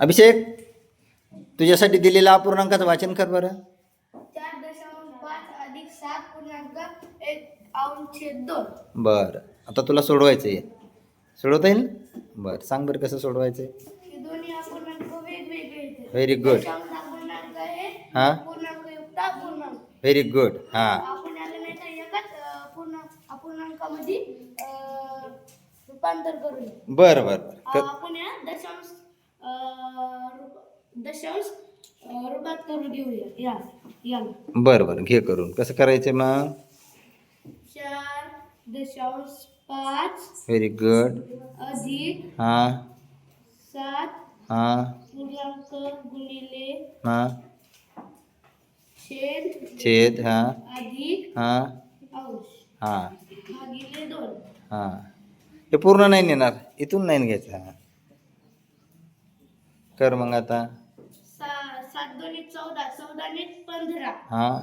अभिषेक तुझ्यासाठी दिलेल्या अपूर्णांकाचं वाचन कर बरं. चार दशांश पाच अधिक सात पूर्णांक एक अंश दोन. बरं. आता तुला सोडवायचं आहे सोडवता येईल? बरं. सांग बरं कसं सोडवायचं आहे हे दोन्ही अपूर्णांक वेगवेगळे आहेत. व्हेरी गुड दशांश अपूर्णांक आहे हां? पूर्णांक युक्त अपूर्णांक व्हेरी गुड हां. आपण याला नाही तर एकाच अं, पूर्ण अपूर्णांकामध्ये अं, रूपांतर करूया. बरं बरं. बरं अं, क आपण या दशांश अं, रूप- दशांश रूपात करून घेऊया. या याला बरं बरं घे करून. कसं करायचं मग? चार दशांश पाच. व्हेरी गुड अधिक. हां. सात. हां. पूर्णांक गुणिले हां. छेद. छेद हां. अधिक. हां. अंश. हां. भागिले दोन. हां. हे पूर्ण नाही नेणार. इथून नाही घ्यायचं. हां. कर मग आता. दोन्ही चौदा चौदाने पंधरा. हां.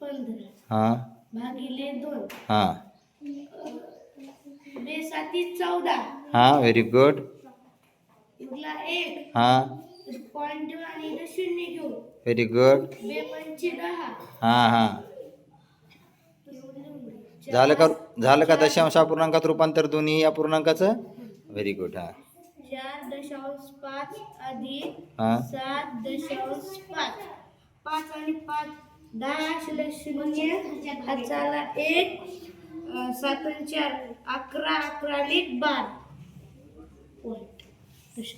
पंधरा. हां. भागिले दोन. हां. बेसाती चौदा. हां व्हेरी गुड उरला एक. हां. पॉईंट आणि इथं शून्य घेऊ. व्हेरी गुड बे पंचे दहा. हां हां. झालं का झालं का दशांश अपूर्णांकात रूपांतर दोन्ही अपूर्णांकाचं व्हेरी गुड हां. चार दशांश पाच अधिक हां. सात दशांश पाच. पाच आणि पाच. दहा शून्य. हाताला एक. अं, सात आणि चार. अकरा अकरा आणि बारा.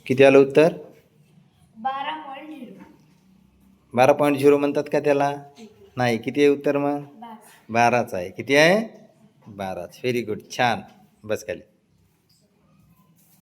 किती आलं उत्तर? बारा पॉईंट झिरो बारा पॉईंट झिरो म्हणतात का त्याला? नाही किती आहे उत्तर मग? बारा. बाराच आहे. किती आहे? बाराच. व्हेरी गुड छान. बस खाली.